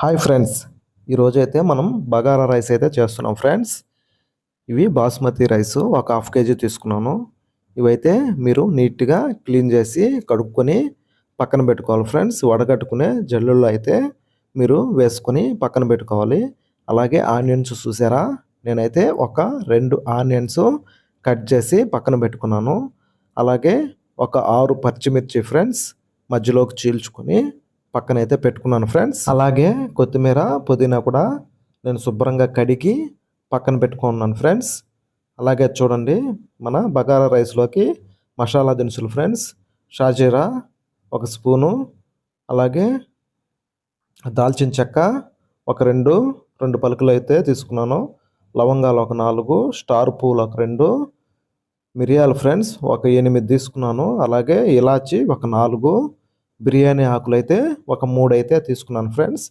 Hi friends ఈరోజు అయితే మనం బగారా రైస్ అయితే చేస్తున్నాం ఫ్రెండ్స్ ఇవి బాస్మతి రైస్ ఒక హాఫ్ కేజీ తీసుకున్నాను. ఇవైతే మీరు నీట్గా క్లీన్ చేసి కడుక్కొని పక్కన పెట్టుకోవాలి ఫ్రెండ్స్ వడగట్టుకునే జల్లుల్లో అయితే మీరు వేసుకొని పక్కన పెట్టుకోవాలి. అలాగే ఆనియన్స్ చూసారా? నేనైతే ఒక రెండు ఆనియన్స్ కట్ చేసి పక్కన పెట్టుకున్నాను. అలాగే ఒక ఆరు పచ్చిమిర్చి ఫ్రెండ్స్ మధ్యలోకి చీల్చుకొని పక్కన అయితే పెట్టుకున్నాను ఫ్రెండ్స్. అలాగే కొత్తిమీర పుదీనా కూడా నేను శుభ్రంగా కడిగి పక్కన పెట్టుకున్నాను ఫ్రెండ్స్. అలాగే చూడండి మన బగారా రైస్లోకి మసాలా దినుసులు ఫ్రెండ్స్. షాజీరా ఒక స్పూను అలాగే దాల్చిన చెక్క ఒక రెండు రెండు పలుకులు అయితే తీసుకున్నాను. లవంగాలు ఒక నాలుగు స్టార్ పూలు ఒక రెండు మిరియాలు ఫ్రెండ్స్ ఒక ఎనిమిది తీసుకున్నాను. అలాగే ఇలాచి ఒక నాలుగు బిర్యానీ ఆకులు అయితే ఒక మూడు అయితే తీసుకున్నాను ఫ్రెండ్స్.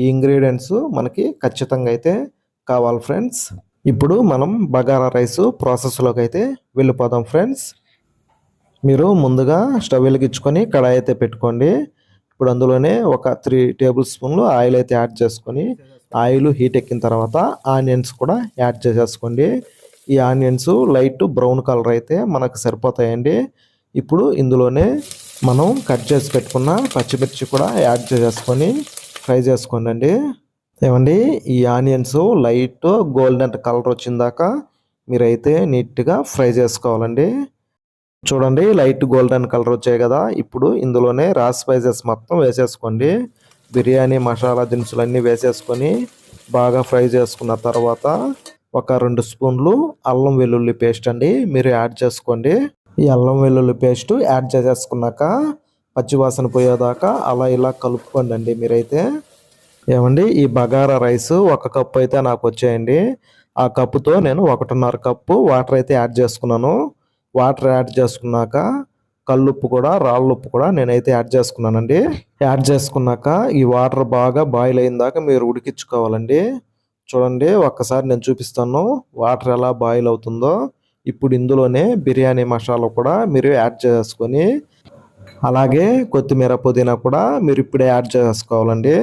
ఈ ఇంగ్రీడియంట్స్ మనకి ఖచ్చితంగా అయితే కావాలి ఫ్రెండ్స్. ఇప్పుడు మనం బగారా రైస్ ప్రాసెస్లోకి అయితే వెళ్ళిపోదాం ఫ్రెండ్స్. మీరు ముందుగా స్టవ్ వెలిగించుకొని కడాయి అయితే పెట్టుకోండి. ఇప్పుడు అందులోనే ఒక త్రీ టేబుల్ స్పూన్లు ఆయిల్ అయితే యాడ్ చేసుకొని ఆయిల్ హీట్ ఎక్కిన తర్వాత ఆనియన్స్ కూడా యాడ్ చేసేసుకోండి. ఈ ఆనియన్స్ లైట్ బ్రౌన్ కలర్ అయితే మనకు సరిపోతాయండి. ఇప్పుడు ఇందులోనే మనం కట్ చేసి పెట్టుకున్న పచ్చిమిర్చి కూడా యాడ్ చేసేసుకొని ఫ్రై చేసుకోండి ఏమండి? ఈ ఆనియన్స్ లైట్ గోల్డెన్ కలర్ వచ్చిందాక మీరైతే నీట్గా ఫ్రై చేసుకోవాలండి. చూడండి లైట్ గోల్డెన్ కలర్ వచ్చాయి కదా. ఇప్పుడు ఇందులోనే రా స్పైసెస్ మొత్తం వేసేసుకోండి. బిర్యానీ మసాలా దినుసులు అన్నీ వేసేసుకొని బాగా ఫ్రై చేసుకున్న తర్వాత ఒక రెండు స్పూన్లు అల్లం వెల్లుల్లి పేస్ట్ అండి. మీరు యాడ్ చేసుకోండి. ఈ అల్లం వెల్లుల్లి పేస్ట్ యాడ్ చేసేసుకున్నాక పచ్చివాసన పోయేదాకా అలా ఇలా కలుపుకోండి అండి మీరైతే. ఏమండి? ఈ బగారా రైస్ ఒక కప్పు అయితే నాకు వచ్చాయండి. ఆ కప్పుతో నేను ఒకటిన్నర కప్పు వాటర్ అయితే యాడ్ చేసుకున్నాను. వాటర్ యాడ్ చేసుకున్నాక కల్లుప్పు కూడా రాళ్ళుప్పు కూడా నేనైతే యాడ్ చేసుకున్నానండి. యాడ్ చేసుకున్నాక ఈ వాటర్ బాగా బాయిల్ అయిన దాకా మీరు ఉడికించుకోవాలండి. చూడండి ఒక్కసారి నేను చూపిస్తాను వాటర్ ఎలా బాయిల్ అవుతుందో. ఇప్పుడు ఇందులోనే బిర్యానీ మసాలా కూడా మీరు యాడ్ చేసుకొని అలాగే కొత్తిమీర పుదీనా కూడా మీరు ఇప్పుడే యాడ్ చేసుకోవాలండి.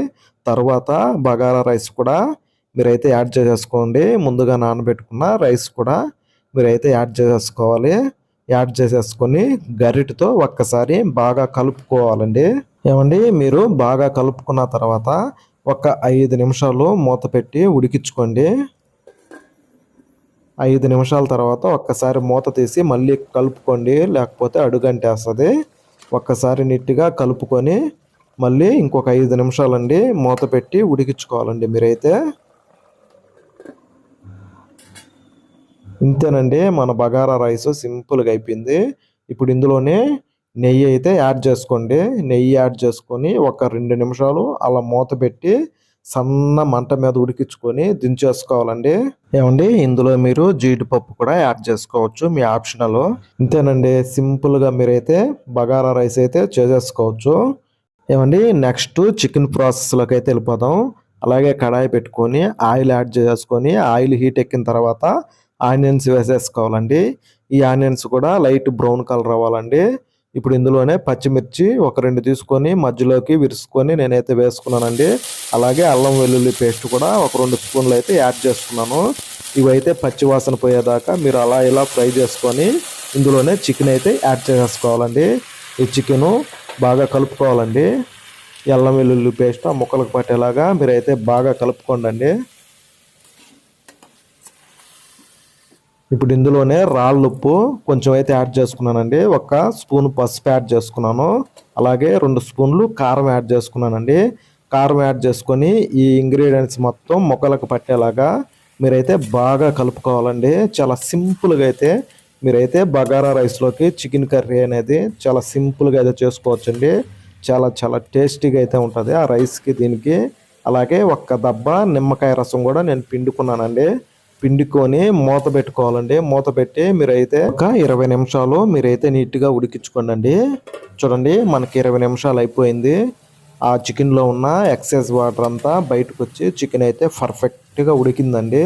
తర్వాత బగారా రైస్ కూడా మీరైతే యాడ్ చేసేసుకోండి ముందుగా నానబెట్టుకున్న రైస్ కూడా మీరైతే యాడ్ చేసేసుకోవాలి యాడ్ చేసేసుకొని గరిటతో ఒక్కసారి బాగా కలుపుకోవాలండి. ఏమండి? మీరు బాగా కలుపుకున్న తర్వాత ఒక ఐదు నిమిషాలు మూత పెట్టి ఉడికించుకోండి. ఐదు నిమిషాల తర్వాత ఒక్కసారి మూత తీసి మళ్ళీ కలుపుకోండి లేకపోతే అడుగంటేస్తుంది. ఒక్కసారి నీట్గా కలుపుకొని మళ్ళీ ఇంకొక ఐదు నిమిషాలండి మూత పెట్టి ఉడికించుకోవాలండి మీరైతే. ఇంతేనండి మన బగారా రైస్ సింపుల్గా అయిపోయింది. ఇప్పుడు ఇందులోనే నెయ్యి అయితే యాడ్ చేసుకోండి. నెయ్యి యాడ్ చేసుకొని ఒక రెండు నిమిషాలు అలా మూత పెట్టి సన్న మంట మీద ఉడికించుకొని దించేసుకోవాలండి. ఏమండి? ఇందులో మీరు జీడిపప్పు కూడా యాడ్ చేసుకోవచ్చు మీ ఆప్షనల్ ఇంతేనండి. సింపుల్గా మీరైతే బగారా రైస్ అయితే చేసేసుకోవచ్చు. ఏమండి? నెక్స్ట్ చికెన్ ప్రాసెస్లోకి అయితే వెళ్ళిపోదాం. అలాగే కడాయి పెట్టుకొని ఆయిల్ యాడ్ చేసుకొని ఆయిల్ హీట్ ఎక్కిన తర్వాత ఆనియన్స్ వేసేసుకోవాలండి. ఈ ఆనియన్స్ కూడా లైట్ బ్రౌన్ కలర్ అవ్వాలండి. ఇప్పుడు ఇందులోనే పచ్చిమిర్చి ఒక రెండు తీసుకొని మధ్యలోకి విరుసుకొని నేనైతే వేసుకున్నానండి. అలాగే అల్లం వెల్లుల్లి పేస్ట్ కూడా ఒక రెండు స్పూన్లు అయితే యాడ్ చేసుకున్నాను ఇవైతే పచ్చివాసన పోయేదాకా మీరు అలా ఇలా ఫ్రై చేసుకొని ఇందులోనే చికెన్ అయితే యాడ్ చేసుకోవాలండి ఈ చికెను బాగా కలుపుకోవాలండి. అల్లం వెల్లుల్లి పేస్ట్ ఆ ముక్కలకు పట్టేలాగా మీరైతే బాగా కలుపుకోండి ఇప్పుడు ఇందులోనే రాళ్ళు ఉప్పు కొంచెం అయితే యాడ్ చేసుకున్నానండి. ఒక స్పూన్ పసుపు యాడ్ చేసుకున్నాను. అలాగే రెండు స్పూన్లు కారం యాడ్ చేసుకున్నానండి. కారం యాడ్ చేసుకొని ఈ ఇంగ్రీడియంట్స్ మొత్తం మొక్కలకు పట్టేలాగా మీరైతే బాగా కలుపుకోవాలండి. చాలా సింపుల్గా అయితే మీరైతే బగారా రైస్లోకి చికెన్ కర్రీ అనేది చాలా సింపుల్గా అయితే చేసుకోవచ్చండి. చాలా చాలా టేస్టీగా అయితే ఉంటుంది ఆ రైస్కి దీనికి. అలాగే ఒక్క దబ్బ నిమ్మకాయ రసం కూడా నేను పిండుకున్నానండి. పిండుకొని మూత పెట్టుకోవాలండి. మూత పెట్టి మీరైతే ఒక ఇరవై నిమిషాలు మీరైతే నీట్గా ఉడికించుకోండి చూడండి మనకి ఇరవై నిమిషాలు అయిపోయింది. ఆ చికెన్లో ఉన్న ఎక్సెస్ వాటర్ అంతా బయటకు వచ్చి చికెన్ అయితే పర్ఫెక్ట్గా ఉడికిందండి.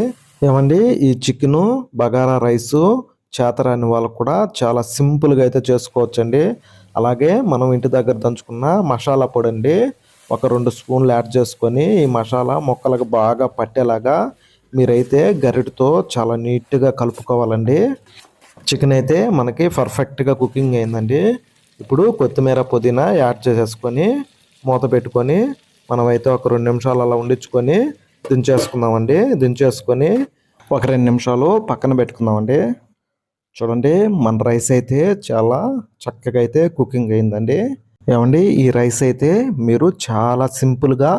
ఏమండి ఈ చికెను బగారా రైసు చేతరాని వాళ్ళకు కూడా చాలా సింపుల్గా అయితే చేసుకోవచ్చండి. అలాగే మనం ఇంటి దగ్గర దంచుకున్న మసాలా పొడి అండి ఒక రెండు స్పూన్లు యాడ్ చేసుకొని ఈ మసాలా మొక్కలకు బాగా పట్టేలాగా మీరైతే గరిటతో చాలా నీట్గా కలుపుకోవాలండి. చికెన్ అయితే మనకి పర్ఫెక్ట్గా కుకింగ్ అయిందండి. ఇప్పుడు కొత్తిమీర పుదీనా యాడ్ చేసేసుకొని మూత పెట్టుకొని మనమైతే ఒక రెండు నిమిషాలు అలా వండించుకొని దించేసుకుందామండి. దించేసుకొని ఒక రెండు నిమిషాలు పక్కన పెట్టుకుందామండి. చూడండి మన రైస్ అయితే చాలా చక్కగా అయితే కుకింగ్ అయిందండి. ఏమండి ఈ రైస్ అయితే మీరు చాలా సింపుల్గా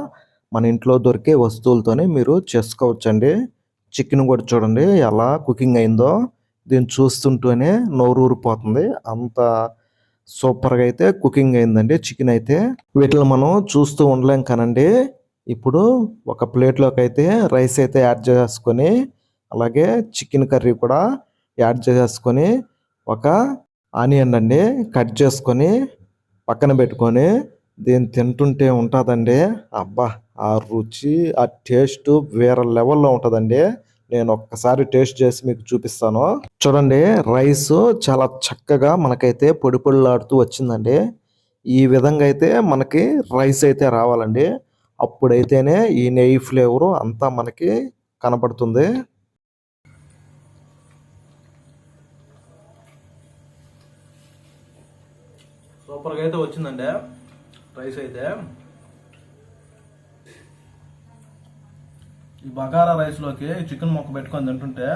మన ఇంట్లో దొరికే వస్తువులతోనే మీరు చేసుకోవచ్చండి. చికెన్ కూడా చూడండి ఎలా కుకింగ్ అయిందో. దీన్ని చూస్తుంటూనే నోరు ఊరిపోతుంది అంత సూపర్గా అయితే కుకింగ్ అయిందండి చికెన్ అయితే. వీటిని మనం చూస్తూ ఉండలేం కానండి. ఇప్పుడు ఒక ప్లేట్లోకి అయితే రైస్ అయితే యాడ్ చేసుకొని అలాగే చికెన్ కర్రీ కూడా యాడ్ చేసేసుకొని ఒక ఆనియన్ అండి కట్ చేసుకొని పక్కన పెట్టుకొని దీన్ని తింటుంటే ఉంటుందండి. అబ్బా ఆ రుచి ఆ టేస్ట్ వేరే లెవెల్లో ఉంటుందండి. నేను ఒక్కసారి టేస్ట్ చేసి మీకు చూపిస్తాను. చూడండి రైస్ చాలా చక్కగా మనకైతే పొడి పొడిలాడుతూ వచ్చిందండి. ఈ విధంగా అయితే మనకి రైస్ అయితే రావాలండి. అప్పుడైతేనే ఈ నెయ్యి ఫ్లేవరు అంతా మనకి కనపడుతుంది. సూపర్గా అయితే వచ్చిందండి. రైస్ అయితే ఈ బగారా రైస్లోకి చికెన్ ముక్క పెట్టుకొని తింటుంటే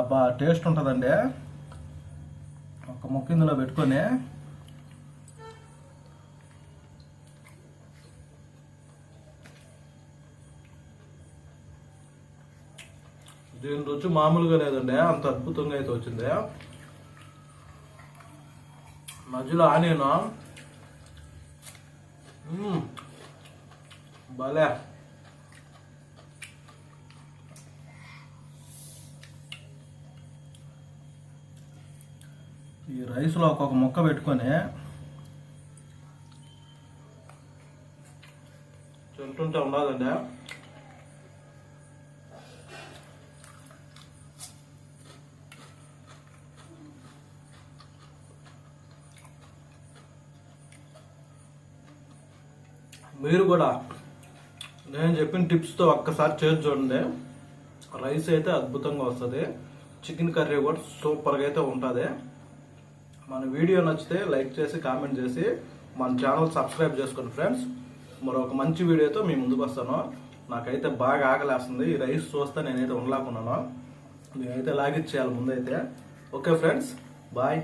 అబ్బా టేస్ట్ ఉంటుందండి. ఒక ముక్క ఇందులో పెట్టుకొని దీని రుచి మామూలుగా లేదండి అంత అద్భుతంగా అయితే వచ్చింది. మధ్యలో ఆనియన్ భలే. ఈ రైస్లో ఒక్కొక్క ముక్క పెట్టుకొని తింటుంటే ఉండదండి మీరు కూడా నేను చెప్పిన టిప్స్తో ఒక్కసారి చేసి చూడండి. రైస్ అయితే అద్భుతంగా వస్తుంది. చికెన్ కర్రీ కూడా సూపర్గా అయితే ఉంటుంది. మన వీడియో నచ్చితే లైక్ చేసి కామెంట్ చేసి మన ఛానల్ సబ్స్క్రైబ్ చేసుకోండి ఫ్రెండ్స్. మరొక మంచి వీడియోతో మీ ముందుకు వస్తాను. నాకైతే బాగా ఆకలేస్తుంది. ఈ రైస్ చూస్తే నేనైతే ఉండలేకున్నాను నేనైతే లాగిచ్చేయాలి ముందైతే. Okay friends bye.